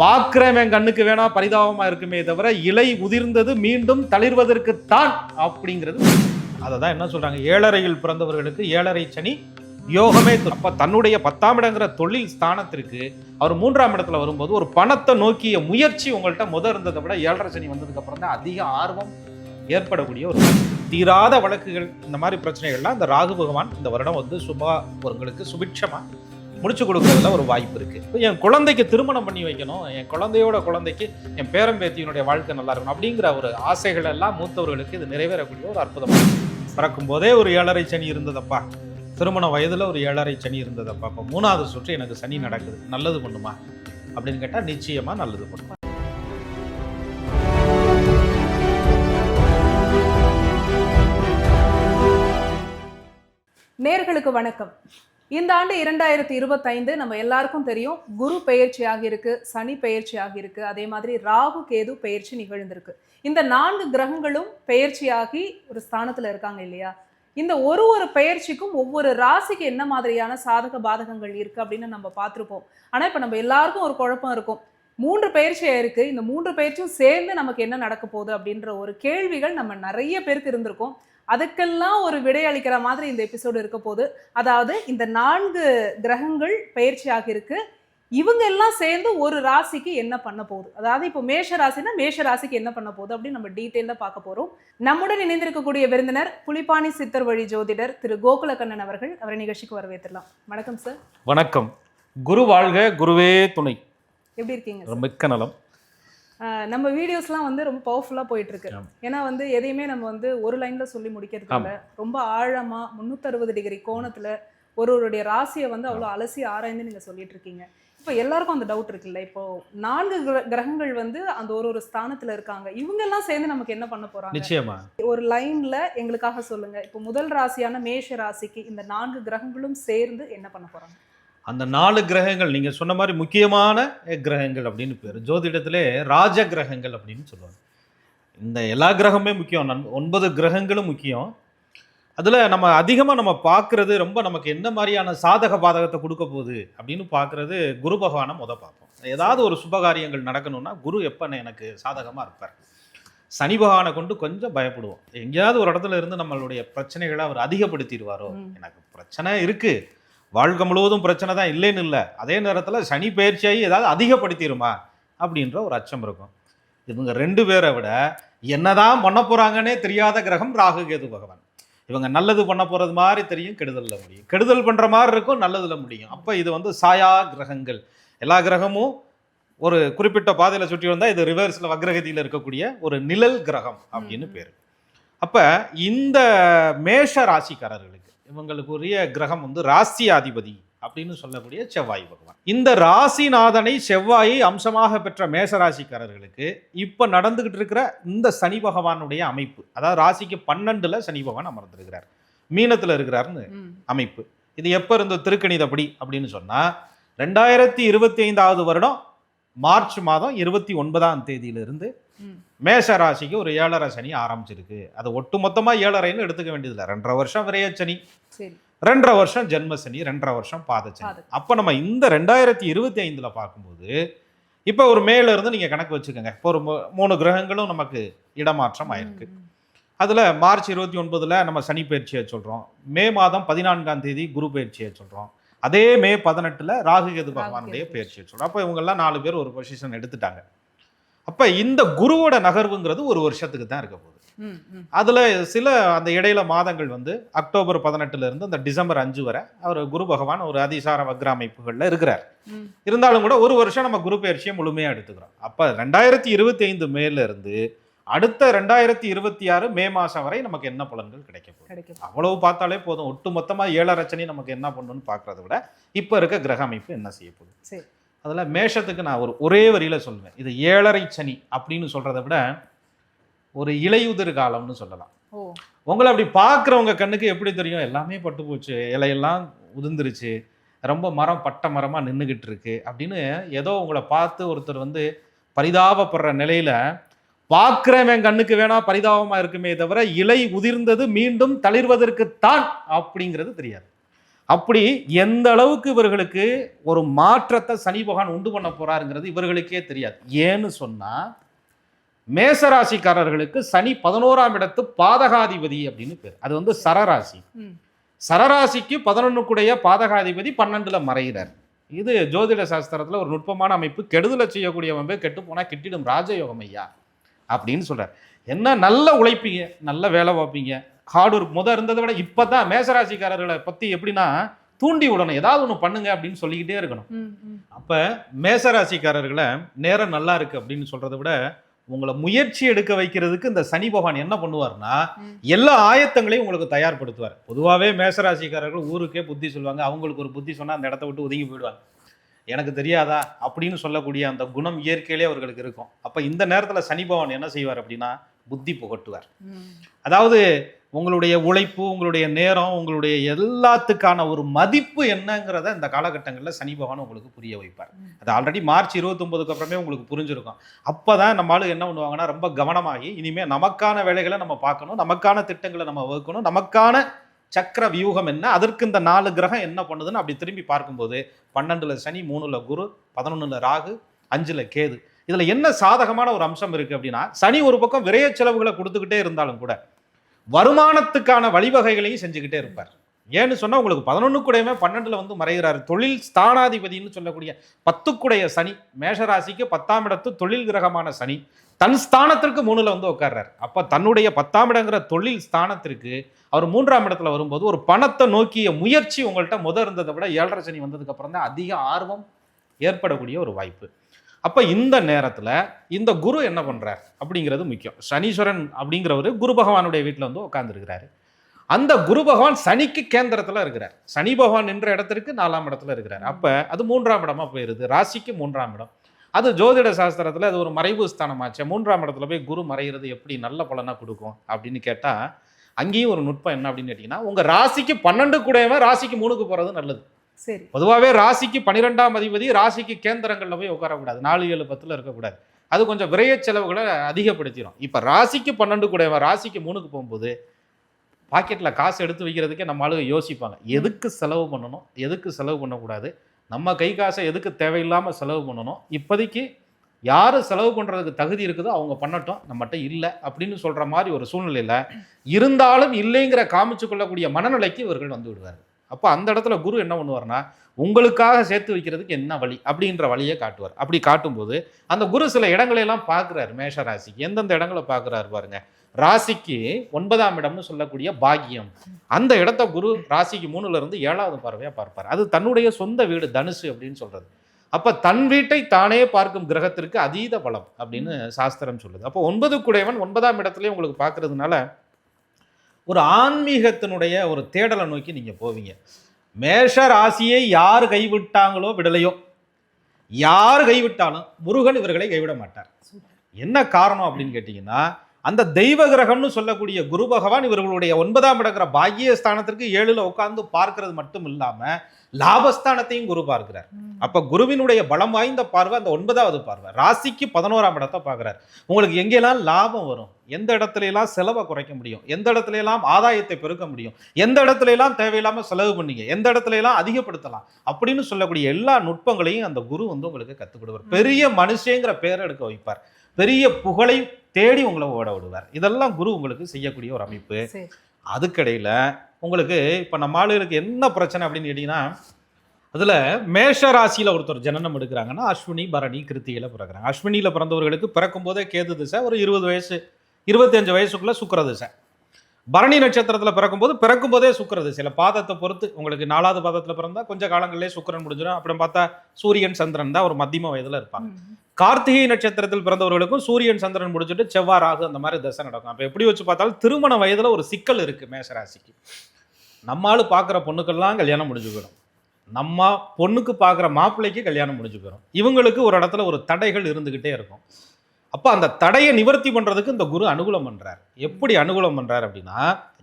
பார்க்கிறவன் கண்ணுக்கு வேணா பரிதாபமா இருக்குமே தவிர இலை உதிர்ந்தது மீண்டும் தளிர்வதற்குத்தான் அப்படிங்கிறது. அதை தான் என்ன சொல்றாங்க? ஏழரையில் பிறந்தவர்களுக்கு ஏழரை சனி யோகமே அப்ப தன்னுடைய பத்தாம் இடங்கிற தொழில் ஸ்தானத்திற்கு அவர் மூன்றாம் இடத்துல வரும்போது ஒரு பணத்தை நோக்கிய முயற்சி உங்கள்கிட்ட முத இருந்ததை விட ஏழரை சனி வந்ததுக்கு அப்புறம் தான் அதிக ஆர்வம் ஏற்படக்கூடிய ஒரு தீராத வழக்குகள் இந்த மாதிரி பிரச்சனைகள்லாம் இந்த ராகு பகவான் இந்த வருடம் வந்து சுபா உங்களுக்கு சுபிட்சமா முடிச்சு கொடுக்கறதுல ஒரு வாய்ப்பு இருக்கு. இப்போ என் குழந்தைக்கு திருமணம் பண்ணி வைக்கணும் என் குழந்தையோட குழந்தைக்கு என் பேரம்பேத்தியினுடைய வாழ்க்கை நல்லா இருக்கணும் அப்படிங்கிற ஒரு ஆசைகள் எல்லாம் மூத்தவர்களுக்கு இது நிறைவேறக்கூடிய ஒரு அற்புதமான பிறக்கும் போதே ஒரு ஏழரை சனி இருந்ததப்பா. திருமண வயதுல ஒரு ஏழரை சனி இருந்ததப்பா. அப்போ மூணாவது சுற்று எனக்கு சனி நடக்குது. நல்லது பண்ணுமா? அப்படின்னு கேட்டால் நிச்சயமா நல்லது பண்ணுமா? நேர்களுக்கு வணக்கம். இந்த ஆண்டு இரண்டாயிரத்தி இருபத்தைந்து நம்ம எல்லாருக்கும் தெரியும் குரு பெயர்ச்சியாக இருக்கு சனி பெயர்ச்சியாக இருக்கு அதே மாதிரி ராகு கேது பெயர்ச்சி நிகழ்ந்திருக்கு. இந்த நான்கு கிரகங்களும் பெயர்ச்சியாகி ஒரு ஸ்தானத்துல இருக்காங்க இல்லையா? இந்த ஒரு ஒரு பெயர்ச்சிக்கும் ஒவ்வொரு ராசிக்கு என்ன மாதிரியான சாதக பாதகங்கள் இருக்கு அப்படின்னு நம்ம பார்த்துருப்போம். ஆனா இப்ப நம்ம எல்லாருக்கும் ஒரு குழப்பம் இருக்கும். மூன்று பயிற்சியாக இருக்குது இந்த மூன்று பயிற்சியும் சேர்ந்து நமக்கு என்ன நடக்க போகுது அப்படின்ற ஒரு கேள்விகள் நம்ம நிறைய பேருக்கு இருந்திருக்கும். அதுக்கெல்லாம் ஒரு விடை அளிக்கிற மாதிரி இந்த எபிசோடு இருக்க போகுது. அதாவது இந்த நான்கு கிரகங்கள் பயிற்சியாக இருக்கு. இவங்க எல்லாம் சேர்ந்து ஒரு ராசிக்கு என்ன பண்ண போகுது? அதாவது இப்போ மேஷ ராசினா மேஷ ராசிக்கு என்ன பண்ண போகுது அப்படின்னு நம்ம டீட்டெயிலாக பார்க்க போறோம். நம்முடன் இணைந்திருக்கக்கூடிய விருந்தினர் புலிப்பாணி சித்தர் வழி ஜோதிடர் திரு கோகுலக்கண்ணன் அவர்கள் அவரை நிகழ்ச்சிக்கு வரவேற்றலாம் வணக்கம் சார் வணக்கம். குரு வாழ்க குருவே துணை. எப்படி இருக்கீங்க மிக்க நலம். நம்ம வீடியோஸ்லாம் வந்து ரொம்ப பவர்ஃபுல்லாக போயிட்டு இருக்கு ஆமா. ஏன்னா வந்து எதையுமே நம்ம வந்து ஒரு லைன்ல சொல்லி முடிக்கிறது இல்ல. ரொம்ப ஆழமா முந்நூற்றறுபது டிகிரி கோணத்துல ஒருவருடைய ராசியை வந்து அவ்வளோ அலசி ஆராய்ந்து நீங்க சொல்லிட்டு இருக்கீங்க இப்போ எல்லாருக்கும் அந்த டவுட் இருக்குல்ல? இப்போ நான்கு கிர- கிரகங்கள் வந்து அந்த ஒரு ஒரு ஸ்தானத்துல இருக்காங்க. இவங்க எல்லாம் சேர்ந்து நமக்கு என்ன பண்ண போறாங்க? நிச்சயமா. ஒரு லைன்ல எங்களுக்காக சொல்லுங்க. இப்போ முதல் ராசியான மேஷ ராசிக்கு இந்த நான்கு கிரகங்களும் சேர்ந்து என்ன பண்ண போறாங்க? அந்த நாலு கிரகங்கள் நீங்க சொன்ன மாதிரி முக்கியமான கிரகங்கள் அப்படின்னு பேர். ஜோதிடத்திலே ராஜ கிரகங்கள் அப்படின்னு சொல்லுவாங்க. இந்த எல்லா கிரகமே முக்கியம். நன்- ஒன்பது கிரகங்களும் முக்கியம். அதில் நம்ம அதிகமாக நம்ம பார்க்குறது ரொம்ப நமக்கு என்ன மாதிரியான சாதக பாதகத்தை கொடுக்க போகுது அப்படின்னு பார்க்குறது குரு பகவானை முத பார்ப்போம். ஏதாவது ஒரு சுபகாரியங்கள் நடக்கணும்னா குரு எப்போ எனக்கு சாதகமாக இருப்பார். சனி பகவானை கொண்டு கொஞ்சம் பயப்படுவோம். எங்கேயாவது ஒரு இடத்துல இருந்து நம்மளுடைய பிரச்சனைகளை அவர் அதிகப்படுத்திடுவாரோ. எனக்கு பிரச்சனை இருக்கு. வாழ்க்கை முழுவதும் பிரச்சனை தான் இல்லைன்னு இல்லை. அதே நேரத்தில் சனி பயிற்சியாகி ஏதாவது அதிகப்படுத்திடுமா அப்படின்ற ஒரு அச்சம் இருக்கும். இவங்க ரெண்டு பேரை விட என்னதான் பண்ண போறாங்கன்னே தெரியாத கிரகம் ராகு கேது பகவான். இவங்க நல்லது பண்ண போறது மாதிரி தெரியும் கெடுதல்ல முடியும். கெடுதல் பண்ற மாதிரி இருக்கும் நல்லதுல முடியும். அப்ப இது வந்து சாயா கிரகங்கள். எல்லா கிரகமும் ஒரு குறிப்பிட்ட பாதையில சுற்றி வந்தா இது ரிவர்ஸ்ல வக்ரகதியில இருக்கக்கூடிய ஒரு நிழல் கிரகம் அப்படின்னு. பேரு. அப்ப இந்த மேஷ ராசிக்காரர்களுக்கு இவங்களுக்கு உரிய கிரகம் வந்து ராசியாதிபதி அப்படின்னு சொல்லக்கூடிய செவ்வாய் பகவான். இந்த ராசிநாதனை செவ்வாயை அம்சமாக பெற்ற மேஷ ராசிக்காரர்களுக்கு இப்ப நடந்துகிட்டு இருக்கிற இந்த சனி பகவானுடைய அமைப்பு அதாவது ராசிக்கு பன்னெண்டுல சனி பகவான் அமர்ந்திருக்கிறார். மீனத்துல இருக்கிறாருன்னு ம். அமைப்பு. இது எப்போ இருந்த திருக்கணிதப்படி அப்படின்னு சொன்னா ரெண்டாயிரத்தி இருபத்தி ஐந்தாவது வருடம் மார்ச் மாதம் இருபத்தி ஒன்பதாம் தேதியிலிருந்து மேஷ ராசிக்கு ஒரு ஏழரை சனி ஆரம்பிச்சிருக்கு. அது ஒட்டுமொத்தமா ஏழரைன்னு எடுத்துக்க வேண்டியதில்லை. ரெண்டரை வருஷம் விரைய சனி ரெண்டரை வருஷம் ஜென்ம சனி ரெண்டரை வருஷம் பாதச்சனி. பாத- அப்போ நம்ம இந்த ரெண்டாயிரத்தி இருபத்தி ஐந்துல பார்க்கும்போது இப்போ ஒரு மேல இருந்து நீங்க கணக்கு வச்சுக்கோங்க. இப்போ ஒரு மூணு கிரகங்களும் நமக்கு இடமாற்றம் ஆயிருக்கு. அதில் மார்ச் இருபத்தி ஒன்பதுல நம்ம சனி பயிற்சியை சொல்கிறோம் மே மாதம் பதினான்காம் தேதி குரு பயிற்சியை சொல்கிறோம் அதே மே பதினெட்டில் ராகுகேது பகவானுடைய ராகுகேது பயிற்சியை சொல்கிறோம் அப்போ இவங்கெல்லாம் நாலு பேர் ஒரு பொசிஷன் எடுத்துட்டாங்க. அப்போ இந்த குருவோட நகர்வுங்கிறது ஒரு வருஷத்துக்கு தான் இருக்க போகுது. அதில் சில அந்த இடையில மாதங்கள் வந்து அக்டோபர் பதினெட்டுல இருந்து அந்த டிசம்பர் அஞ்சு வரை அவர் குரு பகவான் ஒரு அதிசார வக்ர அமைப்புகளில் இருக்கிறார். இருந்தாலும் கூட ஒரு வருஷம் நம்ம குரு பயிற்சியை முழுமையாக எடுத்துக்கிறோம். அப்போ ரெண்டாயிரத்தி இருபத்தி ஐந்து மேல இருந்து அடுத்த ரெண்டாயிரத்தி இருபத்தி ஆறு மே மாதம் வரை நமக்கு என்ன பலன்கள் கிடைக்க போகுது? அவ்வளவு பார்த்தாலே போதும். ஒட்டு மொத்தமாக ஏழரை சனி நமக்கு என்ன பண்ணணும்னு பார்க்கறத விட இப்போ இருக்க கிரக அமைப்பு என்ன செய்ய போகுது? அதில் மேஷத்துக்கு நான் ஒரு ஒரே வரியில சொல்லுவேன். இது ஏழரை சனி அப்படின்னு சொல்றதை விட ஒரு இலையுதிர் காலம்னு சொல்லலாம். ஓ. உங்களை அப்படி பார்க்குறவங்க கண்ணுக்கு எப்படி தெரியும்? எல்லாமே பட்டு போச்சு. இலையெல்லாம் உதிர்ந்துருச்சு. ரொம்ப மரம் பட்ட மரமாக நின்றுக்கிட்டு இருக்கு அப்படின்னு ஏதோ உங்களை பார்த்து ஒருத்தர் வந்து பரிதாபப்படுற நிலையில பார்க்கிறவன் கண்ணுக்கு வேணா பரிதாபமா இருக்குமே தவிர இலை உதிர்ந்தது மீண்டும் தளிர்வதற்குத்தான் அப்படிங்கிறது தெரியாது. அப்படி எந்த அளவுக்கு இவர்களுக்கு ஒரு மாற்றத்தை சனி பகவான் உண்டு பண்ண போறாருங்கிறது இவர்களுக்கே தெரியாது. ஏன்னு சொன்னா மேசராசிக்காரர்களுக்கு சனி பதினோராம் இடத்து பாதகாதிபதி அப்படின்னு பேர். அது வந்து சரராசி. சரராசிக்கு பதினொன்னுக்குடைய பாதகாதிபதி பன்னெண்டுல மறைகிறார் இது ஜோதிட சாஸ்திரத்துல ஒரு நுட்பமான அமைப்பு. கெடுதலை செய்யக்கூடிய அமைப்பு கெட்டு போனா கெட்டிடும் ராஜயோகம் ஐயா அப்படின்னு சொல்றார். என்ன நல்ல உழைப்பீங்க நல்ல வேலை பார்ப்பீங்க ஹார்ட் ஒர்க் முத இருந்ததை விட இப்பதான் மேசராசிக்காரர்களை பத்தி எப்படின்னா தூண்டி விடணும் ஏதாவது ஒன்று பண்ணுங்க அப்படின்னு சொல்லிக்கிட்டே இருக்கணும். அப்ப மேசராசிக்காரர்களை நேரம் நல்லா இருக்கு அப்படின்னு சொல்றதை விட உங்களை முயற்சி எடுக்க வைக்கிறதுக்கு இந்த சனி பகவான் என்ன பண்ணுவார்னா. எல்லா ஆயத்தங்களையும் உங்களுக்கு தயார்படுத்துவார். பொதுவாகவே மேசராசிக்காரர்கள் ஊருக்கே புத்தி சொல்லுவாங்க. அவங்களுக்கு ஒரு புத்தி சொன்னா அந்த இடத்த விட்டு ஒதுங்கி போயிடுவாங்க. எனக்கு தெரியாதா? அப்படின்னு சொல்லக்கூடிய அந்த குணம் இயற்கையிலே அவர்களுக்கு இருக்கும். அப்ப இந்த நேரத்துல சனி பகவான் என்ன செய்வார் அப்படின்னா புத்தி புகட்டுவார். அதாவது உங்களுடைய உழைப்பு உங்களுடைய நேரம் உங்களுடைய எல்லாத்துக்கான ஒரு மதிப்பு என்னங்கிறத இந்த காலகட்டங்களில் சனி பகவான் உங்களுக்கு புரிய வைப்பார். அது ஆல்ரெடி மார்ச் இருபத்தொன்பதுக்கு அப்புறமே உங்களுக்கு புரிஞ்சிருக்கும். அப்பதான் நம்ம ஆளு என்ன பண்ணுவாங்கன்னா ரொம்ப கவனமாகி இனிமே நமக்கான வேலைகளை நம்ம பார்க்கணும் நமக்கான திட்டங்களை நம்ம வகுக்கணும் நமக்கான சக்கர வியூகம் என்ன அதற்கு இந்த நாலு கிரகம் என்ன பண்ணுதுன்னு அப்படி திரும்பி பார்க்கும்போது பன்னெண்டுல சனி மூணுல குரு பதினொன்னுல ராகு அஞ்சுல கேது. இதுல என்ன சாதகமான ஒரு அம்சம் இருக்கு அப்படின்னா சனி ஒரு பக்கம் விரைய செலவுகளை கொடுத்துக்கிட்டே இருந்தாலும் கூட வருமானத்துக்கான வழிவகைகளையும் செஞ்சுக்கிட்டே இருப்பார். ஏன்னு சொன்னால் உங்களுக்கு பதினொன்றுக்குடையுமே பன்னெண்டில் வந்து மறைகிறார். தொழில் ஸ்தானாதிபதினு சொல்லக்கூடிய பத்துக்குடைய சனி மேஷராசிக்கு பத்தாம் இடத்து தொழில் கிரகமான சனி தன் ஸ்தானத்திற்கு மூணில் வந்து உட்கார்றார். அப்போ தன்னுடைய பத்தாம் இடங்கிற தொழில் ஸ்தானத்திற்கு அவர் மூன்றாம் இடத்துல வரும்போது ஒரு பணத்தை நோக்கிய முயற்சி உங்கள்கிட்ட முத இருந்ததை விட ஏழரை சனி வந்ததுக்கப்புறம் தான் அதிக ஆர்வம் ஏற்படக்கூடிய ஒரு வாய்ப்பு. அப்போ இந்த நேரத்தில் இந்த குரு என்ன பண்ணுறார் அப்படிங்கிறது முக்கியம். சனீஸ்வரன் அப்படிங்கிறவர் குரு பகவானுடைய வீட்டில் வந்து உட்காந்துருக்கிறாரு அந்த குரு பகவான் சனிக்கு கேந்திரத்தில் இருக்கிறார். சனி பகவான் நின்ற இடத்திற்கு நாலாம் இடத்துல இருக்கிறார். அப்போ அது மூன்றாம் இடமா போயிருது. ராசிக்கு மூன்றாம் இடம். அது ஜோதிட சாஸ்திரத்தில் அது ஒரு மறைவு ஸ்தானமாச்சு. மூன்றாம் இடத்துல போய் குரு மறைகிறது எப்படி நல்ல பலனாக கொடுக்கும் அப்படின்னு கேட்டால் அங்கேயும் ஒரு நுட்பம் என்ன அப்படின்னு கேட்டிங்கன்னா உங்கள் ராசிக்கு பன்னெண்டு கூடவன் ராசிக்கு மூணுக்கு போகிறது நல்லது. சரி. பொதுவாகவே ராசிக்கு பன்னிரெண்டாம் அதிபதி ராசிக்கு கேந்திரங்களில் போய் உட்காரக்கூடாது. நாலு ஏழு பத்தில் இருக்கக்கூடாது. அது கொஞ்சம் விரைய செலவுகளை அதிகப்படுத்திடும் இப்போ ராசிக்கு பன்னெண்டு கூடவன் ராசிக்கு மூணுக்கு போகும்போது பாக்கெட்டில் காசு எடுத்து வைக்கிறதுக்கே நம்ம ஆளுங்க யோசிப்பாங்க. எதுக்கு செலவு பண்ணணும்? எதுக்கு செலவு பண்ணக்கூடாது? நம்ம கை காசை எதுக்கு தேவையில்லாமல் செலவு பண்ணணும்? இப்போதைக்கு யார் செலவு பண்ணுறதுக்கு தகுதி இருக்குதோ அவங்க பண்ணட்டும். நம்மகிட்ட இல்லை அப்படின்னு சொல்கிற மாதிரி ஒரு சூழ்நிலையில் இருந்தாலும் இல்லைங்கிற காமிச்சு கொள்ளக்கூடிய மனநிலைக்கு இவர்கள் வந்து விடுவார்கள். அப்போ அந்த இடத்துல குரு என்ன பண்ணுவார்னா உங்களுக்காக சேர்த்து வைக்கிறதுக்கு என்ன வழி? அப்படின்ற வழியை காட்டுவார். அப்படி காட்டும்போது அந்த குரு சில இடங்களை எல்லாம் பார்க்குறாரு மேஷ ராசிக்கு. எந்தெந்த இடங்களை பார்க்குறாரு பாருங்க. ராசிக்கு ஒன்பதாம் இடம்னு சொல்லக்கூடிய பாக்கியம். அந்த இடத்த குரு ராசிக்கு மூணுல இருந்து ஏழாவது பார்வையா பார்ப்பார். அது தன்னுடைய சொந்த வீடு தனுசு அப்படின்னு சொல்றது. அப்ப தன் வீட்டை தானே பார்க்கும் கிரகத்திற்கு அதீத பலம் அப்படின்னு சாஸ்திரம் சொல்லுது. அப்போ ஒன்பது குடையவன் ஒன்பதாம் இடத்துலயே உங்களுக்கு பார்க்கறதுனால ஒரு ஆன்மீகத்தினுடைய ஒரு தேடலை நோக்கி நீங்க போவீங்க. மேஷ ராசியை யார் கைவிட்டாங்களோ விடலையோ யார் கைவிட்டாலும் முருகன் இவர்களை கைவிட மாட்டார். என்ன காரணம் அப்படின்னு கேட்டிங்கன்னா அந்த தெய்வ கிரகம்னு சொல்லக்கூடிய குரு பகவான் இவர்களுடைய ஒன்பதாம் இடங்கிற பாக்கிய ஸ்தானத்திற்கு ஏழுல உட்கார்ந்து பார்க்கிறது மட்டும் இல்லாம லாபஸ்தானத்தையும் குரு பார்க்கிறார். அப்ப குருவினுடைய பலம் வாய்ந்த பார்வை அந்த ஒன்பதாவது பார்வை. ராசிக்கு பதினோராம் இடத்தை பார்க்கிறார். உங்களுக்கு எங்கெல்லாம் லாபம் வரும்? எந்த இடத்துல எல்லாம் செலவை குறைக்க முடியும்? எந்த இடத்துல எல்லாம் ஆதாயத்தை பெருக்க முடியும்? எந்த இடத்துல எல்லாம் தேவையில்லாம செலவு பண்ணீங்க? எந்த இடத்துல எல்லாம் அதிகப்படுத்தலாம்? அப்படின்னு சொல்லக்கூடிய எல்லா நுட்பங்களையும் அந்த குரு வந்து உங்களுக்கு கத்துக் கொடுப்பார். பெரிய மனுஷங்கிற பேரை எடுக்க வைப்பார். பெரிய புகழை தேடி உங்களை ஓட விடுவார். இதெல்லாம் குரு உங்களுக்கு செய்யக்கூடிய ஒரு அமைப்பு. அதுக்கடையில் உங்களுக்கு இப்போ நம்ம ஆளுகளுக்கு என்ன பிரச்சனை அப்படின்னு கேட்டிங்கன்னா அதில் மேஷ ராசியில் ஒருத்தர் ஜனனம் எடுக்கிறாங்கன்னா அஸ்வினி பரணி கிருத்திகையில் பிறக்கிறாங்க. அஸ்வினியில் பிறந்தவர்களுக்கு பிறக்கும் போதே கேது திசை ஒரு இருபது வயசு இருபத்தஞ்சு வயசுக்குள்ள சுக்கிர திசை. பரணி நட்சத்திரத்தில் பிறக்கும்போது பிறக்கும் போதே சுக்கிர திசையில் பாதத்தை பொறுத்து உங்களுக்கு நாலாவது பாதத்தில் பிறந்தா கொஞ்ச காலங்களிலே சுக்கிரன் முடிஞ்சிடும். அப்புறம் பார்த்தா சூரியன் சந்திரன் தான் ஒரு மத்தியம வயதில் இருப்பாங்க. கார்த்திகை நட்சத்திரத்தில் பிறந்தவர்களுக்கும் சூரியன் சந்திரன் முடிச்சுட்டு செவ்வாய் ராகு அந்த மாதிரி தசை நடக்கும். அப்போ எப்படி வச்சு பார்த்தாலும் திருமண வயதுல ஒரு சிக்கல் இருக்கு மேஷராசிக்கு நம்மால் பார்க்குற பொண்ணுக்கெல்லாம் கல்யாணம் முடிஞ்சு போயிடும். நம்ம பொண்ணுக்கு பார்க்குற மாப்பிள்ளைக்கு கல்யாணம் முடிஞ்சு போயிடும். இவங்களுக்கு ஒரு இடத்துல ஒரு தடைகள் இருந்துகிட்டே இருக்கும். அப்போ அந்த தடையை நிவர்த்தி பண்ணுறதுக்கு இந்த குரு அனுகூலம் பண்ணுறார் எப்படி அனுகூலம் பண்ணுறார் அப்படின்னா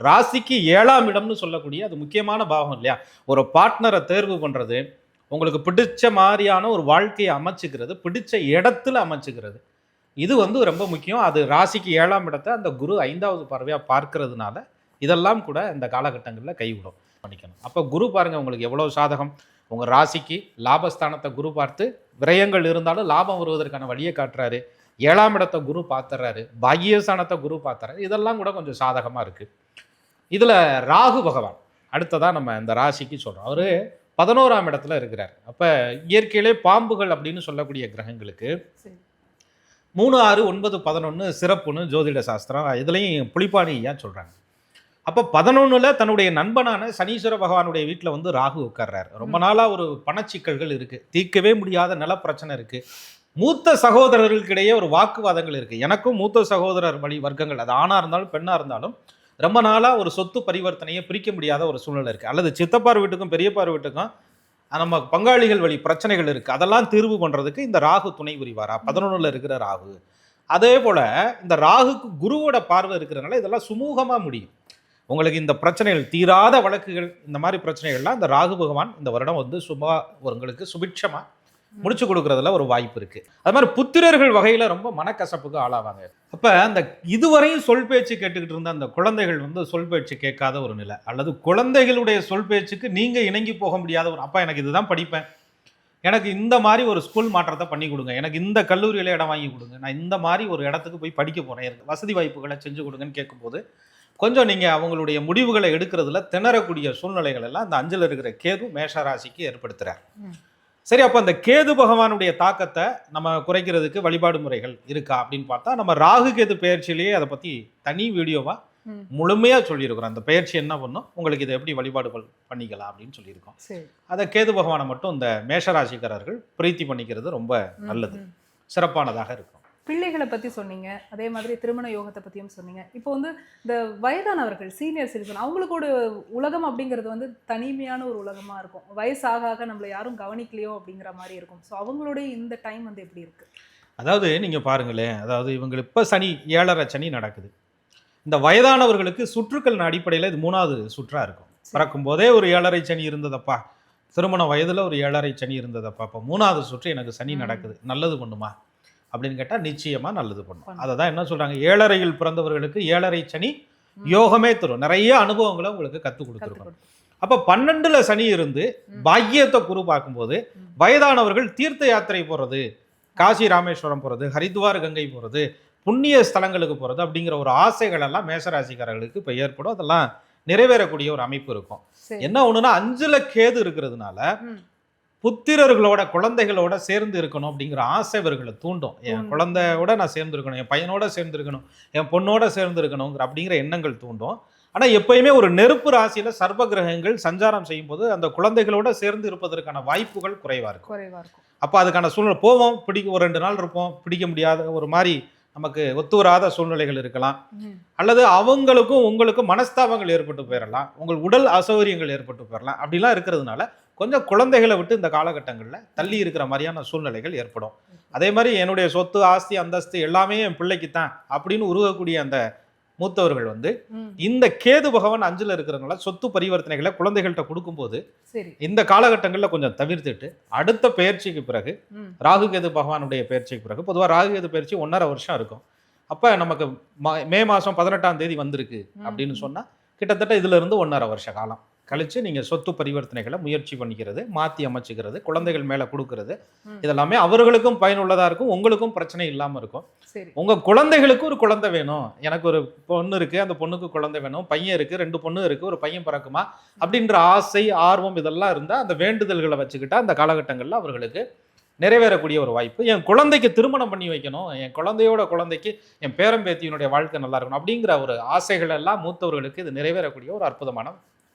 ராசிக்கு ஏழாம் இடம்னு சொல்லக்கூடிய அது முக்கியமான பாவம் இல்லையா? ஒரு பார்ட்னரை தேர்வு பண்ணுறது உங்களுக்கு பிடிச்ச மாதிரியான ஒரு வாழ்க்கையை அமைச்சுக்கிறது பிடிச்ச இடத்துல அமைச்சுக்கிறது. இது வந்து ரொம்ப முக்கியம். அது ராசிக்கு ஏழாம் இடத்தை அந்த குரு ஐந்தாவது பார்வையாக பார்க்கறதுனால இதெல்லாம் கூட இந்த காலகட்டங்களில் கைவிடும் பண்ணிக்கணும். அப்போ குரு பாருங்கள் உங்களுக்கு எவ்வளோ சாதகம்? உங்கள் ராசிக்கு லாபஸ்தானத்தை குரு பார்த்து விரயங்கள் இருந்தாலும் லாபம் வருவதற்கான வழியை காட்டுறாரு. ஏழாம் இடத்தை குரு பார்த்துறாரு பாகியஸ்தானத்தை குரு பார்த்துறாரு. இதெல்லாம் கூட கொஞ்சம் சாதகமா இருக்கு. இதுல ராகு பகவான் அடுத்ததா நம்ம இந்த ராசிக்கு சொல்றோம். அவரு பதினோராம் இடத்துல இருக்கிறார். அப்ப இயற்கையிலே பாம்புகள் அப்படின்னு சொல்லக்கூடிய கிரகங்களுக்கு மூணு ஆறு ஒன்பது பதினொன்று சிறப்புன்னு ஜோதிட சாஸ்திரம் இதுலேயும் ஏன் சொல்கிறாங்க அப்போ பதினொன்றில் தன்னுடைய நண்பனான சனீஸ்வர பகவானுடைய வீட்டில் வந்து ராகு உட்கார்றாரு. ரொம்ப நாளாக ஒரு பணச்சிக்கல்கள் இருக்குது தீர்க்கவே முடியாத நில பிரச்சனை இருக்குது மூத்த சகோதரர்களுக்கிடையே ஒரு வாக்குவாதங்கள் இருக்குது எனக்கும் மூத்த சகோதரர் வழி வர்க்கங்கள் அது ஆணாக இருந்தாலும் பெண்ணாக இருந்தாலும் ரொம்ப நாளாக ஒரு சொத்து பரிவர்த்தனையை பிரிக்க முடியாத ஒரு சூழ்நிலை இருக்குது அல்லது சித்தப்பார் வீட்டுக்கும் பெரியப்பார் வீட்டுக்கும் நம்ம பங்காளிகள் வழி பிரச்சனைகள் இருக்குது அதெல்லாம் தீர்வு பண்ணுறதுக்கு இந்த ராகு துணை புரிவாரா? பதினொன்றில் இருக்கிற ராகு. அதே போல் இந்த ராகுக்கு குருவோட பார்வை இருக்கிறதுனால இதெல்லாம் சுமூகமாக முடியும். உங்களுக்கு இந்த பிரச்சனைகள் தீராத வழக்குகள் இந்த மாதிரி பிரச்சனைகள்லாம் இந்த ராகு பகவான் இந்த வருடம் வந்து சுபா உங்களுக்கு சுபிட்சமாக முடிச்சு கொடுக்கறதுல ஒரு வாய்ப்பு இருக்கு. அது மாதிரி புத்திரர்கள் வகையில ரொம்ப மனக்கசப்புக்கு ஆளாவாங்க. அப்ப அந்த இதுவரையும் சொல் பேச்சு கேட்டுக்கிட்டு இருந்த அந்த குழந்தைகள் வந்து சொல் பேச்சு கேட்காத ஒரு நிலை. அல்லது குழந்தைகளுடைய சொல் பேச்சுக்கு நீங்க இணங்கி போக முடியாத ஒரு அப்பா எனக்கு இதுதான் படிப்பேன். எனக்கு இந்த மாதிரி ஒரு ஸ்கூல் மாற்றத்தை பண்ணி கொடுங்க. எனக்கு இந்த கல்லூரியில இடம் வாங்கி கொடுங்க. நான் இந்த மாதிரி ஒரு இடத்துக்கு போய் படிக்க போறேன். எனக்கு வசதி வாய்ப்புகளை செஞ்சு கொடுங்கன்னு கேட்கும்போது கொஞ்சம் நீங்கள் அவங்களுடைய முடிவுகளை எடுக்கிறதுல திணறக்கூடிய சூழ்நிலைகள் எல்லாம் அந்த அஞ்சல் இருக்கிற கேது மேஷ ராசிக்கு சரி அப்போ அந்த கேது பகவானுடைய தாக்கத்தை நம்ம குறைக்கிறதுக்கு வழிபாடு முறைகள் இருக்கா அப்படின்னு பார்த்தா நம்ம ராகு கேது பெயர்ச்சியிலேயே அதை பத்தி தனி வீடியோவா ம். முழுமையா சொல்லியிருக்கிறோம். அந்த பெயர்ச்சி என்ன பண்ணும்? உங்களுக்கு இதை எப்படி வழிபாடுகள் பண்ணிக்கலாம் அப்படின்னு சொல்லியிருக்கோம். அதை கேது பகவானை மட்டும் இந்த மேஷராசிக்காரர்கள் பிரீத்தி பண்ணிக்கிறது ரொம்ப நல்லது. சிறப்பானதாக இருக்கும். பிள்ளைகளை பத்தி சொன்னீங்க. அதே மாதிரி திருமண யோகத்தை பத்தியும் சொன்னீங்க. இப்போ வந்து இந்த வயதானவர்கள் சீனியர் சிட்டிசன் அவங்களுக்கு ஒரு உலகம் அப்படிங்கிறது வந்து தனிமையான ஒரு உலகமா இருக்கும். வயசாக ஆக நம்மள யாரும் கவனிக்கலையோ அப்படிங்கிற மாதிரி இருக்கும். ஸோ அவங்களுடைய இந்த டைம் வந்து எப்படி இருக்கு? அதாவது நீங்க பாருங்களேன். அதாவது இவங்க இப்ப சனி ஏழரை சனி நடக்குது. இந்த வயதானவர்களுக்கு சுற்றுக்கள் அடிப்படையில் இது மூணாவது சுற்றா இருக்கும். பிறக்கும் போதே ஒரு ஏழரை சனி இருந்ததப்பா. திருமண வயதுல ஒரு ஏழரை சனி இருந்ததப்பா. அப்போ மூணாவது சுற்று எனக்கு சனி. நடக்குது. நல்லது பண்ணுமா? அப்படின்னு கேட்டா நிச்சயமா நல்லது பண்ணும். அதை தான் என்ன சொல்றாங்க ஏழரையில் பிறந்தவர்களுக்கு ஏழரை சனி. யோகமே தரும் நிறைய அனுபவங்களை உங்களுக்கு கற்றுக் கொடுத்துருக்கோம் கொடுத்து. அப்ப பன்னெண்டுல சனி இருந்து. பாக்கியத்தை குரு பார்க்கும்போது. வயதானவர்கள் தீர்த்த யாத்திரை போறது காசி ராமேஸ்வரம் போறது ஹரித்வார் கங்கை போறது புண்ணிய ஸ்தலங்களுக்கு போறது அப்படிங்கிற ஒரு ஆசைகள் எல்லாம் மேசராசிக்காரர்களுக்கு இப்ப ஏற்படும் அதெல்லாம் நிறைவேறக்கூடிய ஒரு அமைப்பு இருக்கும் என்ன ஒண்ணுன்னா அஞ்சுல கேது இருக்கிறதுனால. புத்திரர்களோட குழந்தைகளோட சேர்ந்து இருக்கணும் அப்படிங்கிற ஆசை இவர்களை தூண்டும். என். குழந்தையோட நான் சேர்ந்து இருக்கணும் என் பையனோட சேர்ந்து இருக்கணும் என் பொண்ணோட சேர்ந்து இருக்கணுங்கிற அப்படிங்கிற எண்ணங்கள் தூண்டும். ஆனா எப்பயுமே ஒரு நெருப்பு ராசியில சர்வ கிரகங்கள் சஞ்சாரம் செய்யும் போது அந்த குழந்தைகளோட சேர்ந்து இருப்பதற்கான வாய்ப்புகள் குறைவா இருக்கும். குறைவா இருக்கும். அப்ப அதுக்கான சூழ்நிலை போவோம் பிடிக்க ஒரு ரெண்டு நாள் இருப்போம் பிடிக்க முடியாத ஒரு மாதிரி நமக்கு ஒத்து வராத சூழ்நிலைகள் இருக்கலாம். அல்லது அவங்களுக்கும் உங்களுக்கும் மனஸ்தாபங்கள் ஏற்பட்டு போயிடலாம் உங்கள் உடல் அசௌகரியங்கள் ஏற்பட்டு போயிடலாம் அப்படிலாம் இருக்கிறதுனால கொஞ்சம் குழந்தைகளை விட்டு இந்த காலகட்டங்களில் தள்ளி இருக்கிற மாதிரியான சூழ்நிலைகள் ஏற்படும் அதே மாதிரி என்னுடைய சொத்து ஆஸ்தி அந்தஸ்து எல்லாமே என் பிள்ளைக்கு தான் அப்படின்னு உருகக்கூடிய அந்த மூத்தவர்கள் வந்து. இந்த கேது பகவான் அஞ்சுல இருக்கிறதுனால சொத்து பரிவர்த்தனைகளை குழந்தைகள்கிட்ட கொடுக்கும்போது இந்த காலகட்டங்களில் கொஞ்சம் தவிர்த்துட்டு அடுத்த பயிற்சிக்கு பிறகு. ராகு கேது பகவானுடைய பயிற்சிக்கு பிறகு பொதுவாக ராகு கேது பயிற்சி ஒன்றரை வருஷம் இருக்கும் அப்போ நமக்கு ம- மே மாதம் பதினெட்டாம் தேதி வந்திருக்கு. அப்படின்னு சொன்னால் கிட்டத்தட்ட இதுல இருந்து ஒன்றரை வருஷ காலம் கழிச்சு நீங்கள் சொத்து பரிவர்த்தனைகளை முயற்சி பண்ணிக்கிறது மாற்றி அமைச்சுக்கிறது குழந்தைகள் மேலே கொடுக்கறது. இதெல்லாமே அவர்களுக்கும் பயனுள்ளதாக இருக்கும் உங்களுக்கும் பிரச்சனை இல்லாமல் இருக்கும். உங்கள் குழந்தைகளுக்கு ஒரு குழந்தை வேணும். எனக்கு ஒரு பொண்ணு இருக்குது அந்த பொண்ணுக்கு குழந்தை வேணும் பையன் இருக்குது ரெண்டு பொண்ணு இருக்குது ஒரு பையன் பிறக்குமா? அப்படின்ற ஆசை ஆர்வம் இதெல்லாம் இருந்தால் அந்த வேண்டுதல்களை வச்சுக்கிட்டா அந்த காலகட்டங்களில் அவர்களுக்கு நிறைவேறக்கூடிய ஒரு வாய்ப்பு. என் குழந்தைக்கு திருமணம் பண்ணி வைக்கணும். என் குழந்தையோட குழந்தைக்கு என் பேரம்பேத்தியினுடைய வாழ்க்கை நல்லா இருக்கணும் அப்படிங்கிற ஒரு ஆசைகள் எல்லாம் மூத்தவர்களுக்கு இது நிறைவேறக்கூடிய ஒரு அற்புதமான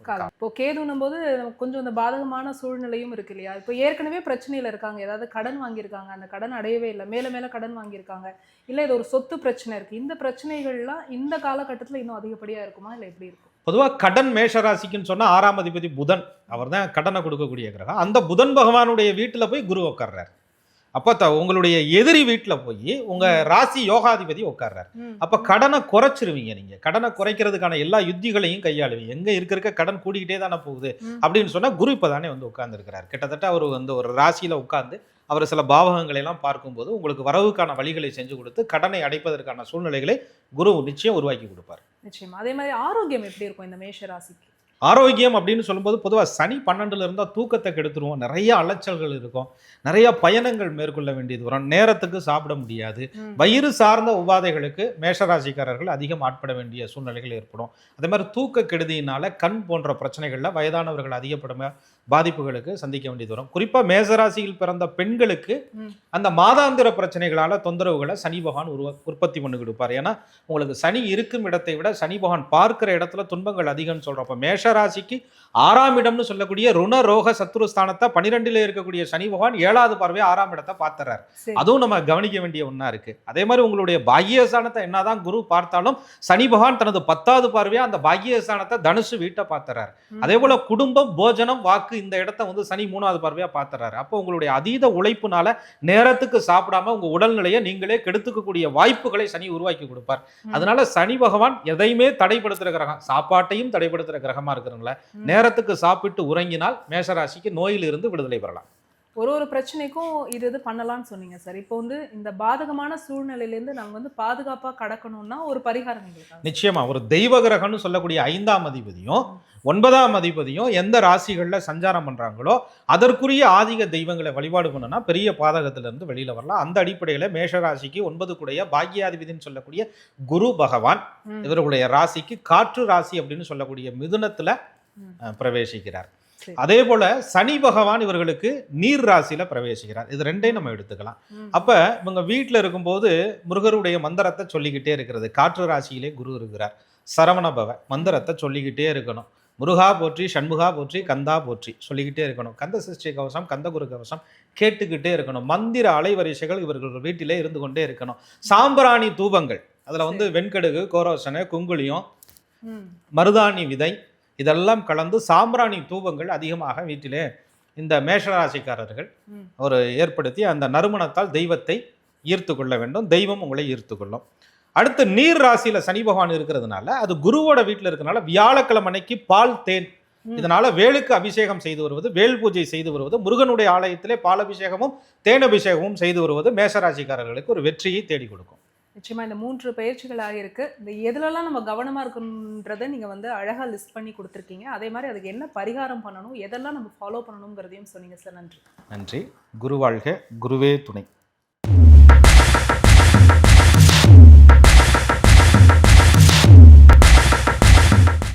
காலம் இப்போ கேதுன்னும் போது கொஞ்சம் இந்த பாதகமான சூழ்நிலையும் இருக்கு இல்லையா? இப்போ ஏற்கனவே பிரச்சனையில இருக்காங்க. ஏதாவது கடன் வாங்கியிருக்காங்க. அந்த கடன் அடையவே இல்லை. மேல மேல கடன் வாங்கியிருக்காங்க. இல்ல இது ஒரு சொத்து பிரச்சனை இருக்கு. இந்த பிரச்சனைகள்லாம் இந்த காலகட்டத்துல இன்னும் அதிகப்படியா இருக்குமா? இல்ல எப்படி இருக்கும்? பொதுவாக கடன் மேஷராசிக்குன்னு சொன்னா ஆறாம் அதிபதி புதன். அவர் தான் கடனை கொடுக்கக்கூடிய கிரகம். அந்த புதன் பகவானுடைய வீட்டில் போய் குரு உட்கார்றாரு அப்போ த உங்களுடைய எதிரி வீட்டில் போய் உங்க ராசி யோகாதிபதி உட்கார்றாரு. அப்ப கடனை குறைச்சிருவீங்க நீங்க. கடனை குறைக்கிறதுக்கான எல்லா யுத்திகளையும் கையாளுவீங்க. எங்க இருக்க இருக்க கடன் கூடிக்கிட்டே தானே போகுது. அப்படின்னு சொன்னா குரு இப்பதானே வந்து உட்கார்ந்துருக்கிறார். கிட்டத்தட்ட அவர் வந்து ஒரு ராசியில உட்கார்ந்து அவர் சில பாவகங்களை எல்லாம் பார்க்கும்போது உங்களுக்கு வரவுக்கான வழிகளை செஞ்சு கொடுத்து கடனை அடைப்பதற்கான சூழ்நிலைகளை குரு நிச்சயம் உருவாக்கி கொடுப்பார். நிச்சயமா. அதே மாதிரி ஆரோக்கியம் எப்படி இருக்கும் இந்த மேஷ ராசிக்கு? ஆரோக்கியம் அப்படின்னு சொல்லும்போது பொதுவாக சனி பன்னெண்டுல இருந்தால் தூக்கத்தை கெடுத்துருவோம். நிறைய அலைச்சல்கள் இருக்கும். நிறைய பயணங்கள் மேற்கொள்ள வேண்டியது வரும். நேரத்துக்கு சாப்பிட முடியாது. வயிறு சார்ந்த உபாதைகளுக்கு மேஷராசிக்காரர்கள் அதிகம் ஆட்பட வேண்டிய சூழ்நிலைகள் ஏற்படும். அதே மாதிரி தூக்க கெடுதியினால கண் போன்ற பிரச்சனைகளில் வயதானவர்கள் அதிகப்படும் பாதிப்புகளுக்கு சந்திக்க வேண்டியது வரும். குறிப்பாக மேசராசியில் பிறந்த பெண்களுக்கு. அந்த மாதாந்திர பிரச்சனைகளால தொந்தரவுகளை சனி பகவான் உருவ உற்பத்தி பண்ணி கொடுப்பார் ஏன்னா உங்களுக்கு சனி இருக்கும் இடத்தை விட சனி பகவான் பார்க்கிற இடத்துல துன்பங்கள் அதிகம்னு சொல்றப்ப மேஷராசிக்கு ஆறாம் இடம்னு சொல்லக்கூடிய ருண ரோக சத்ரு ஸ்தானத்தை பனிரெண்டுல இருக்கக்கூடிய சனி பகவான் ஏழாவது பார்வையா ஆறாம் இடத்தை பார்த்துறாரு. அதுவும் நம்ம கவனிக்க வேண்டிய ஒன்றா இருக்கு. அதே மாதிரி உங்களுடைய பாக்கியஸ்தானத்தை என்னதான் குரு பார்த்தாலும் சனி பகவான் தனது பத்தாவது பார்வையா அந்த பாக்கியஸ்தானத்தை தனுசு வீட்டை பார்த்துறாரு. அதே போல குடும்பம் போஜனம் வாக்கு இந்த இடத்த வந்து சனி மூணாவது பார்வையா பார்த்துறாரு அப்போ உங்களுடைய அதீத உழைப்புனால நேரத்துக்கு சாப்பிடாம உங்க உடல்நிலையை நீங்களே கெடுத்துக்கக்கூடிய வாய்ப்புகளை சனி உருவாக்கி கொடுப்பார். அதனால சனி பகவான் எதையுமே தடைப்படுத்துற கிரகம் சாப்பாட்டையும் தடைப்படுத்துற கிரகமா இருக்கிறவங்கள ம். நேரத்துக்கு சாப்பிட்டு உறங்கினால் மேஷராசிக்கு நோயிலிருந்து விடுதலை பெறலாம். ஒரு ஒரு பிரச்சனைக்கும் இது இது பண்ணலாம்னு சொன்னீங்க சார். இப்போ வந்து இந்த பாதகமான சூழ்நிலையிலேருந்து நம்ம வந்து பாதுகாப்பா கடக்கணும்னா ஒரு பரிகாரம் எங்களுக்கு நிச்சயமா. ஒரு தெய்வ கிரகம்னு சொல்லக்கூடிய ஐந்தாம் அதிபதியும் ஒன்பதாம் அதிபதியும் எந்த ராசிகள்ல சஞ்சாரம் பண்றாங்களோ அதற்குரிய ஆதிக தெய்வங்களை வழிபாடு பண்ணனா பெரிய பாதகத்துல இருந்து வெளியில வரலாம். அந்த அடிப்படையில மேஷ ராசிக்கு ஒன்பது கூடைய பாக்கியாதிபதினு சொல்லக்கூடிய குரு பகவான் ம். இவர்களுடைய ராசிக்கு காற்று ராசி அப்படின்னு சொல்லக்கூடிய மிதுனத்துல பிரவேசிக்கிறார். அதே போல சனி பகவான் இவர்களுக்கு நீர் ராசியில பிரவேசிக்கிறார். இது ரெண்டையும் நம்ம எடுத்துக்கலாம். அப்ப இவங்க வீட்ல இருக்கும்போது முருகருடைய மந்திரத்தை சொல்லிக்கிட்டே இருக்கிறது. காற்று ராசியிலே குரு இருக்கிறார். சரவணபவ மந்திரத்தை சொல்லிக்கிட்டே இருக்கணும். முருகா போற்றி சண்முகா போற்றி கந்தா போற்றி சொல்லிக்கிட்டே இருக்கணும். கந்த சஷ்டி கவசம் கந்த குரு கவசம் கேட்டுக்கிட்டே இருக்கணும். மந்திர அலைவரிசைகள் இவர்கள் வீட்டிலே இருந்து கொண்டே இருக்கணும். சாம்பிராணி தூபங்கள். அதுல வந்து வெண்கடுகு கோரோசனை குங்குளியம். மருதாணி விதை இதெல்லாம் கலந்து சாம்பிராணி தூபங்கள் அதிகமாக வீட்டிலே இந்த மேஷராசிக்காரர்கள். ஒரு ஏற்படுத்தி அந்த நறுமணத்தால் தெய்வத்தை ஈர்த்து கொள்ள வேண்டும். தெய்வம் உங்களை ஈர்த்து கொள்ளும். அடுத்து நீர் ராசியில சனி பகவான் இருக்கிறதுனால அது குருவோட வீட்டில் இருக்கிறதுனால வியாழக்கிழமை அன்னைக்கு பால் தேன். இதனால வேலுக்கு அபிஷேகம் செய்து வருவது வேல் பூஜை செய்து வருவது முருகனுடைய ஆலயத்திலே பால் அபிஷேகமும் தேன் அபிஷேகமும் செய்து வருவது மேஷராசிக்காரர்களுக்கு ஒரு வெற்றியை தேடி கொடுக்கும். நிச்சயமா இந்த மூன்று பயிற்சிகளாக இருக்கு. இந்த எதுலலாம் நம்ம கவனமா இருக்கணுன்றதை நீங்க வந்து அழகா லிஸ்ட் பண்ணி கொடுத்துருக்கீங்க. அதே மாதிரி அதுக்கு என்ன பரிகாரம் பண்ணணும் எதெல்லாம் நம்ம ஃபாலோ பண்ணணுங்கிறதையும் சொன்னீங்க சார். நன்றி. நன்றி. குரு வாழ்க குருவே துணை.